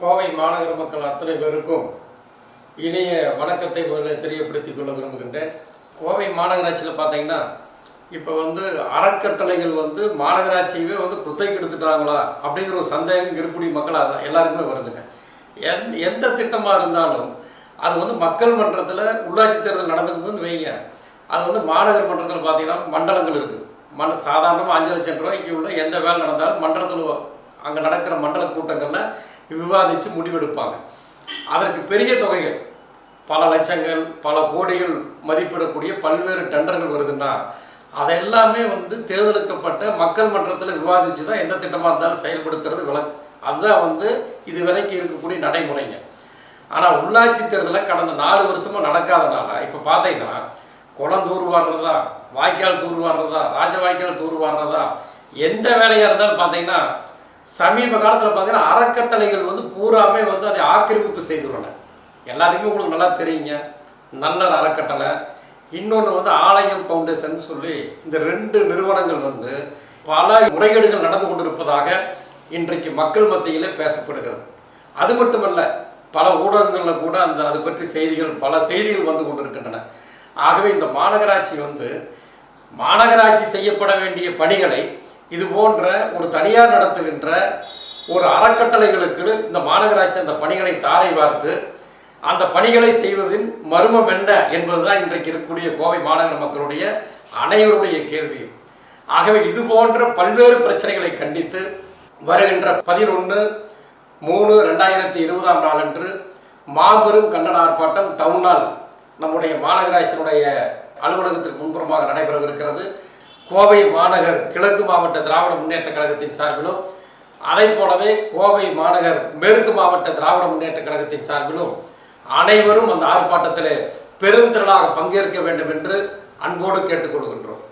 கோவை மாநகர மக்கள் அத்தனை பேருக்கும் இனிய வணக்கத்தை முதல்ல தெரியப்படுத்திக் கொள்ள விரும்புகின்றேன். கோவை மாநகராட்சியில் பார்த்தீங்கன்னா இப்போ வந்து அறக்கட்டளைகள் வந்து மாநகராட்சியவே வந்து குத்தகைக்கு எடுத்துட்டாங்களா அப்படிங்கிற ஒரு சந்தேகம் இருக்கக்கூடிய மக்கள் அதான் எல்லாருக்குமே வருதுங்க. எந்த எந்த திட்டமாக இருந்தாலும் அது வந்து மக்கள் மன்றத்தில் உள்ளாட்சி தேர்தல் நடந்திருந்ததுன்னு வைங்க. அது வந்து மாநகர் மன்றத்தில் பார்த்தீங்கன்னா மண்டலங்கள் இருக்குது மண் சாதாரணமாக அஞ்சு லட்சம் ரூபாய்க்கு உள்ள எந்த வேலை நடந்தாலும் மன்றத்தில் அங்கே நடக்கிற மண்டல கூட்டங்களில் விவாதித்து முடிவெடுப்பாங்க. அதற்கு பெரிய தொகைகள் பல லட்சங்கள் பல கோடிகள் மதிப்பிடக்கூடிய பல்வேறு டெண்டர்கள் வருதுன்னா அதெல்லாமே வந்து தேர்ந்தெடுக்கப்பட்ட மக்கள் மன்றத்தில் விவாதித்து தான் எந்த திட்டமாக இருந்தாலும் செயல்படுத்துறது விளக்கு. அதுதான் வந்து இது வரைக்கும் இருக்கக்கூடிய நடைமுறைங்க. ஆனால் உள்ளாட்சி தேர்தலில் கடந்த நாலு வருஷமாக நடக்காதனால இப்போ பார்த்தீங்கன்னா குளம் தூர்வாடுறதா வாய்க்கால் தூர்வாடுறதா ராஜ வாய்க்கால் தூர்வாடுறதா எந்த வேலையாக இருந்தாலும் பார்த்தீங்கன்னா சமீப காலத்தில் பார்த்தீங்கன்னா அறக்கட்டளைகள் வந்து பூராமே வந்து அதை ஆக்கிரமிப்பு செய்துள்ளன. எல்லாத்துக்குமே உங்களுக்கு நல்லா தெரியுங்க. நல்ல அறக்கட்டளை. இன்னொன்று வந்து ஆலயம் ஃபவுண்டேஷன் சொல்லி இந்த ரெண்டு நிறுவனங்கள் வந்து பல முறைகேடுகள் நடந்து கொண்டிருப்பதாக இன்றைக்கு மக்கள் மத்தியிலே பேசப்படுகிறது. அது மட்டுமல்ல பல ஊடகங்களில் கூட அந்த அது பற்றி செய்திகள் பல செய்திகள் வந்து கொண்டிருக்கின்றன. ஆகவே இந்த மாநகராட்சி வந்து மாநகராட்சி செய்யப்பட வேண்டிய பணிகளை இது போன்ற ஒரு தனியார் நடத்துகின்ற ஒரு அறக்கட்டளைகளுக்கு இந்த மாநகராட்சி அந்த பணிகளை தாரை வார்த்து அந்த பணிகளை செய்வதின் மர்மம் என்ன என்பதுதான் இன்றைக்கு இருக்கக்கூடிய கோவை மாநகர மக்களுடைய அனைவருடைய கேள்வியும். ஆகவே இது போன்ற பல்வேறு பிரச்சனைகளை கண்டித்து வருகின்ற பதினொன்று மூணு ரெண்டாயிரத்தி இருபதாம் நாளன்று மாபெரும் கண்டன ஆர்ப்பாட்டம் டவுனால் நம்முடைய மாநகராட்சியினுடைய அலுவலகத்திற்கு முன்புறமாக நடைபெறவிருக்கிறது. கோவை மாநகர் கிழக்கு மாவட்ட திராவிட முன்னேற்ற கழகத்தின் சார்பிலும் அதை போலவே கோவை மாநகர் மேற்கு மாவட்ட திராவிட முன்னேற்ற கழகத்தின் சார்பிலும் அனைவரும் அந்த ஆர்ப்பாட்டத்தில் பெருந்திரளாக பங்கேற்க வேண்டும் என்று அன்போடு கேட்டுக்கொள்கின்றோம்.